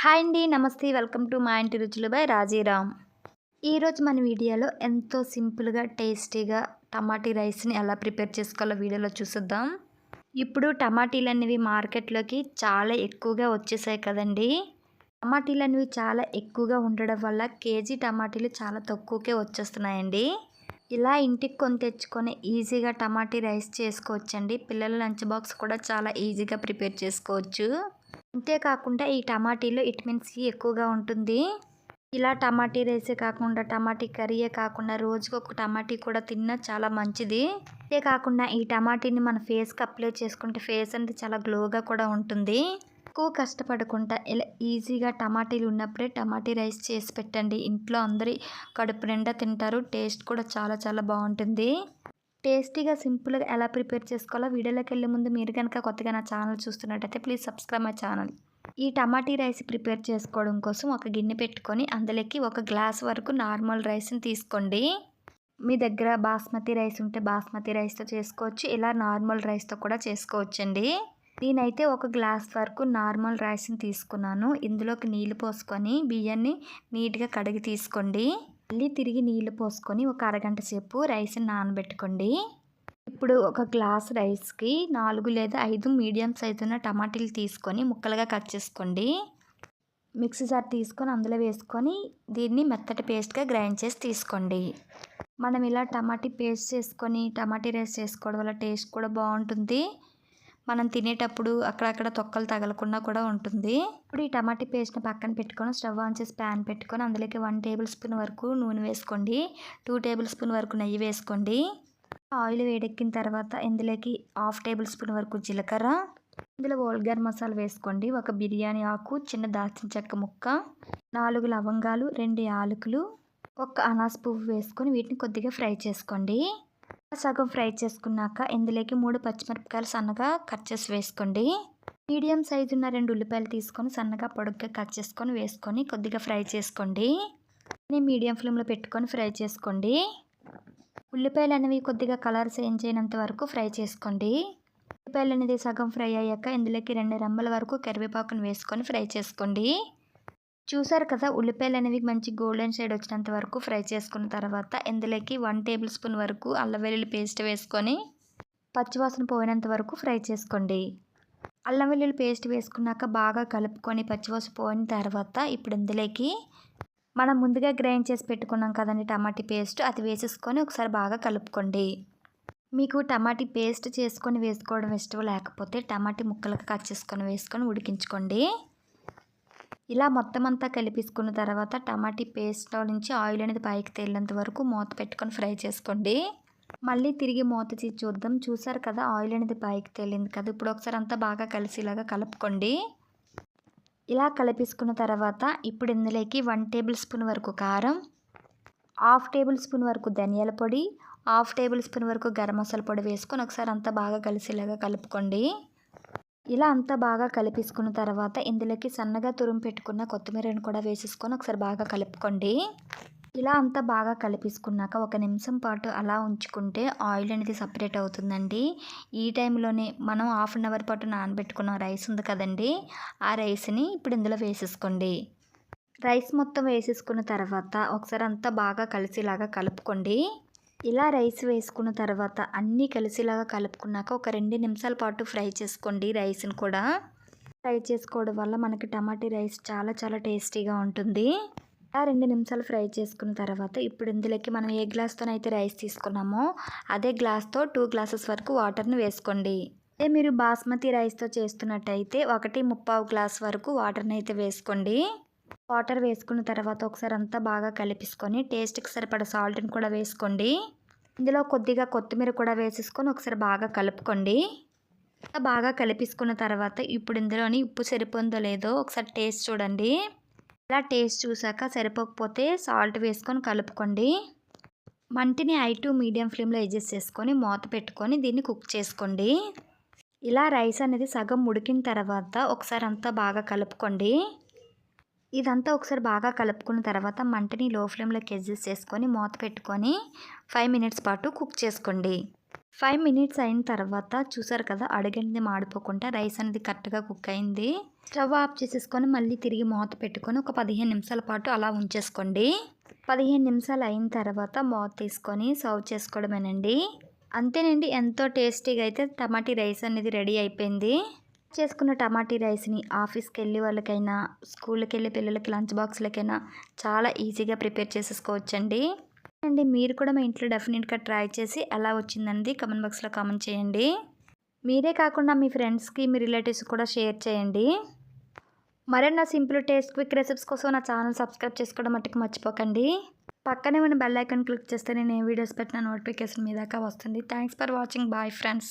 Hi అండి నమస్తే. Welcome to మా ఇంటి రుచులు బై రాజీరామ్. ఈరోజు మన వీడియోలో ఎంతో సింపుల్గా టేస్టీగా టమాటీ రైస్ని ఎలా ప్రిపేర్ చేసుకోవాలో వీడియోలో చూసిద్దాం. ఇప్పుడు టమాటీలు అనేవి మార్కెట్లోకి చాలా ఎక్కువగా వచ్చేసాయి కదండి. టమాటీలు అనేవి చాలా ఎక్కువగా ఉండడం వల్ల కేజీ టమాటీలు చాలా తక్కువకే వచ్చేస్తున్నాయండి. ఇలా ఇంటికి కొని తెచ్చుకొని ఈజీగా టమాటీ రైస్ చేసుకోవచ్చండి. పిల్లల లంచ్ బాక్స్ కూడా చాలా ఈజీగా ప్రిపేర్ చేసుకోవచ్చు. అంతేకాకుండా ఈ టమాటీలో విటమిన్ సి ఎక్కువగా ఉంటుంది. ఇలా టమాటీ రైసే కాకుండా టమాటీ కర్రీయే కాకుండా రోజుకు ఒక టమాటీ కూడా తిన్నా చాలా మంచిది. అంతేకాకుండా ఈ టమాటీని మన ఫేస్కి అప్లై చేసుకుంటే ఫేస్ అనేది చాలా గ్లోగా కూడా ఉంటుంది. ఎక్కువ కష్టపడకుండా ఇలా ఈజీగా టమాటీలు ఉన్నప్పుడే టమాటీ రైస్ చేసి పెట్టండి. ఇంట్లో అందరి కడుపు నిండా తింటారు టేస్ట్ కూడా చాలా చాలా బాగుంటుంది. టేస్టీగా సింపుల్గా ఎలా ప్రిపేర్ చేసుకోవాలో వీడియోలోకి వెళ్ళే ముందు మీరు కనుక కొత్తగా నా ఛానల్ చూస్తున్నట్టయితే ప్లీజ్ సబ్స్క్రైబ్ మై ఛానల్. ఈ టమాటీ రైస్ ప్రిపేర్ చేసుకోవడం కోసం ఒక గిన్నె పెట్టుకొని అందులోకి ఒక గ్లాస్ వరకు నార్మల్ రైస్ని తీసుకోండి. మీ దగ్గర బాస్మతి రైస్ ఉంటే బాస్మతి రైస్తో చేసుకోవచ్చు ఇలా నార్మల్ రైస్తో కూడా చేసుకోవచ్చండి. నేనైతే ఒక గ్లాస్ వరకు నార్మల్ రైస్ని తీసుకున్నాను. ఇందులోకి నీళ్ళు పోసుకొని బియ్యాన్ని నీట్గా కడిగి తీసుకోండి. మళ్ళీ తిరిగి నీళ్ళు పోసుకొని ఒక అరగంట సేపు రైస్ని నానబెట్టుకోండి. ఇప్పుడు ఒక గ్లాస్ రైస్కి నాలుగు లేదా ఐదు మీడియం సైజు ఉన్న టమాటీలు తీసుకొని ముక్కలుగా కట్ చేసుకోండి. మిక్సీ జార్ తీసుకొని అందులో వేసుకొని దీన్ని మెత్తటి పేస్ట్గా గ్రైండ్ చేసి తీసుకోండి. మనం ఇలా టమాటీ పేస్ట్ చేసుకొని టమాటీ రైస్ చేసుకోవడం వల్ల టేస్ట్ కూడా బాగుంటుంది. మనం తినేటప్పుడు అక్కడక్కడ తొక్కలు తగలకుండా కూడా ఉంటుంది. ఇప్పుడు ఈ టమాటీ పేస్ట్ని పక్కన పెట్టుకొని స్టవ్ ఆన్ చేసి ప్యాన్ పెట్టుకొని అందులోకి వన్ టేబుల్ స్పూన్ వరకు నూనె వేసుకోండి. టూ టేబుల్ స్పూన్ వరకు నెయ్యి వేసుకోండి. ఆయిల్ వేడెక్కిన తర్వాత ఇందులోకి హాఫ్ టేబుల్ స్పూన్ వరకు జీలకర్ర ఇందులో ఓల్గర్ మసాలా వేసుకోండి. ఒక బిర్యానీ ఆకు చిన్న దాల్చిన చెక్క ముక్క నాలుగు లవంగాలు రెండు యాలకులు ఒక అనాస్ పువ్వు వేసుకొని వీటిని కొద్దిగా ఫ్రై చేసుకోండి. సగం ఫ్రై చేసుకున్నాక ఇందులోకి మూడు పచ్చిమిరపకాయలు సన్నగా కట్ చేసి వేసుకోండి. మీడియం సైజు ఉన్న రెండు ఉల్లిపాయలు తీసుకొని సన్నగా పొడుగ్గా కట్ చేసుకొని వేసుకొని కొద్దిగా ఫ్రై చేసుకోండి. నేను మీడియం ఫ్లేమ్లో పెట్టుకొని ఫ్రై చేసుకోండి. ఉల్లిపాయలు అనేవి కొద్దిగా కలర్ చేంజ్ అయినంత వరకు ఫ్రై చేసుకోండి. ఉల్లిపాయలు అనేది సగం ఫ్రై అయ్యాక ఇందులోకి రెండు రెమ్మల వరకు కరివేపాకును వేసుకొని ఫ్రై చేసుకోండి. చూసారు కదా ఉల్లిపాయలు అనేవి మంచి గోల్డెన్ షేడ్ వచ్చినంత వరకు ఫ్రై చేసుకున్న తర్వాత ఇందులోకి వన్ టేబుల్ స్పూన్ వరకు అల్లం వెల్లుల్లి పేస్ట్ వేసుకొని పచ్చివాసన పోయినంత వరకు ఫ్రై చేసుకోండి. అల్లం వెల్లుల్లి పేస్ట్ వేసుకున్నాక బాగా కలుపుకొని పచ్చివాసన పోయిన తర్వాత ఇప్పుడు ఇందులోకి మనం ముందుగా గ్రైండ్ చేసి పెట్టుకున్నాం కదండి టమాటీ పేస్ట్ అది వేసేసుకొని ఒకసారి బాగా కలుపుకోండి. మీకు టమాటీ పేస్ట్ చేసుకొని వేసుకోవడం ఇష్టం లేకపోతే టమాటీ ముక్కలకు కట్ చేసుకొని వేసుకొని ఉడికించుకోండి. ఇలా మొత్తం అంతా కలిపేసుకున్న తర్వాత టమాటీ పేస్ట్లో నుంచి ఆయిల్ అనేది పైకి తేలినంత వరకు మూత పెట్టుకొని ఫ్రై చేసుకోండి. మళ్ళీ తిరిగి మూత తీసి చూద్దాం. చూసారు కదా ఆయిల్ అనేది పైకి తేలింది కదా. ఇప్పుడు ఒకసారి అంతా బాగా కలిసిలాగా కలుపుకోండి. ఇలా కలిపేసుకున్న తర్వాత ఇప్పుడు ఇందులోకి వన్ టేబుల్ స్పూన్ వరకు కారం హాఫ్ టేబుల్ స్పూన్ వరకు ధనియాల పొడి హాఫ్ టేబుల్ స్పూన్ వరకు గరం మసాలా పొడి వేసుకొని ఒకసారి అంతా బాగా కలిసేలాగా కలుపుకోండి. ఇలా అంతా బాగా కలిపేసుకున్న తర్వాత ఇందులోకి సన్నగా తురుము పెట్టుకున్న కొత్తిమీరను కూడా వేసేసుకొని ఒకసారి బాగా కలుపుకోండి. ఇలా అంతా బాగా కలిపేసుకున్నాక ఒక నిమిషం పాటు అలా ఉంచుకుంటే ఆయిల్ అనేది సపరేట్ అవుతుందండి. ఈ టైంలోనే మనం హాఫ్ అన్ అవర్ పాటు నానబెట్టుకున్న రైస్ ఉంది కదండి ఆ రైస్ని ఇప్పుడు ఇందులో వేసేసుకోండి. రైస్ మొత్తం వేసేసుకున్న తర్వాత ఒకసారి అంతా బాగా కలిసేలాగా కలుపుకోండి. ఇలా రైస్ వేసుకున్న తర్వాత అన్నీ కలిసిలాగా కలుపుకున్నాక ఒక రెండు నిమిషాల పాటు ఫ్రై చేసుకోండి రైస్ని కూడా. ఫ్రై చేసుకోవడం వల్ల మనకి టమాటీ రైస్ చాలా చాలా టేస్టీగా ఉంటుంది. ఆ రెండు నిమిషాలు ఫ్రై చేసుకున్న తర్వాత ఇప్పుడు ఇందులోకి మనం ఏ గ్లాస్తో అయితే రైస్ తీసుకున్నామో అదే గ్లాస్తో టూ గ్లాసెస్ వరకు వాటర్ని వేసుకోండి. అదే మీరు బాస్మతి రైస్తో చేస్తున్నట్టయితే ఒకటి ముప్పావు గ్లాస్ వరకు వాటర్ని అయితే వేసుకోండి. వాటర్ వేసుకున్న తర్వాత ఒకసారి అంతా బాగా కలిపేసుకొని టేస్ట్కి సరిపడ సాల్ట్ని కూడా వేసుకోండి. ఇందులో కొద్దిగా కొత్తిమీర కూడా వేసేసుకొని ఒకసారి బాగా కలుపుకోండి. బాగా కలిపేసుకున్న తర్వాత ఇప్పుడు ఇందులోని ఉప్పు సరిపోందో లేదో ఒకసారి టేస్ట్ చూడండి. ఇలా టేస్ట్ చూసాక సరిపోకపోతే సాల్ట్ వేసుకొని కలుపుకోండి. మంటిని ఐ టు మీడియం ఫ్లేమ్లో అడ్జస్ట్ చేసుకొని మూత పెట్టుకొని దీన్ని కుక్ చేసుకోండి. ఇలా రైస్ అనేది సగం ఉడికిన తర్వాత ఒకసారి అంతా బాగా కలుపుకోండి. ఇదంతా ఒకసారి బాగా కలుపుకున్న తర్వాత మంటని లో ఫ్లేమ్లోకి అడ్జస్ట్ చేసుకొని మూత పెట్టుకొని ఫైవ్ మినిట్స్ పాటు కుక్ చేసుకోండి. ఫైవ్ మినిట్స్ అయిన తర్వాత చూసారు కదా అడిగింది మాడిపోకుండా రైస్ అనేది కరెక్ట్గా కుక్ అయింది. స్టవ్ ఆఫ్ చేసేసుకొని మళ్ళీ తిరిగి మూత పెట్టుకొని ఒక పదిహేను నిమిషాల పాటు అలా ఉంచేసుకోండి. పదిహేను నిమిషాలు అయిన తర్వాత మూత తీసుకొని సర్వ్ చేసుకోవడమేనండి. అంతేనండి ఎంతో టేస్టీగా అయితే టమాటీ రైస్ అనేది రెడీ అయిపోయింది. చేసుకున్న టమాటీ రైస్ని ఆఫీస్కి వెళ్ళే వాళ్ళకైనా స్కూల్కి వెళ్ళే పిల్లలకి లంచ్ బాక్స్లకైనా చాలా ఈజీగా ప్రిపేర్ చేసేసుకోవచ్చండి. అండి మీరు కూడా మా ఇంట్లో డెఫినెట్గా ట్రై చేసి ఎలా వచ్చిందండి కమెంట్ బాక్స్లో కామెంట్ చేయండి. మీరే కాకుండా మీ ఫ్రెండ్స్కి మీ రిలేటివ్స్ కూడా షేర్ చేయండి. మరెన్నో సింపుల్ టేస్ట్ క్విక్ రెసిపీస్ కోసం నా ఛానల్ సబ్స్క్రైబ్ చేసుకోవడం మట్టుకు మర్చిపోకండి. పక్కనే ఉన్న బెల్ ఐకాన్ క్లిక్ చేస్తే నేను ఏ వీడియోస్ పెట్టిన నోటిఫికేషన్ మీ దాకా వస్తుంది. Thanks for watching. Bye friends.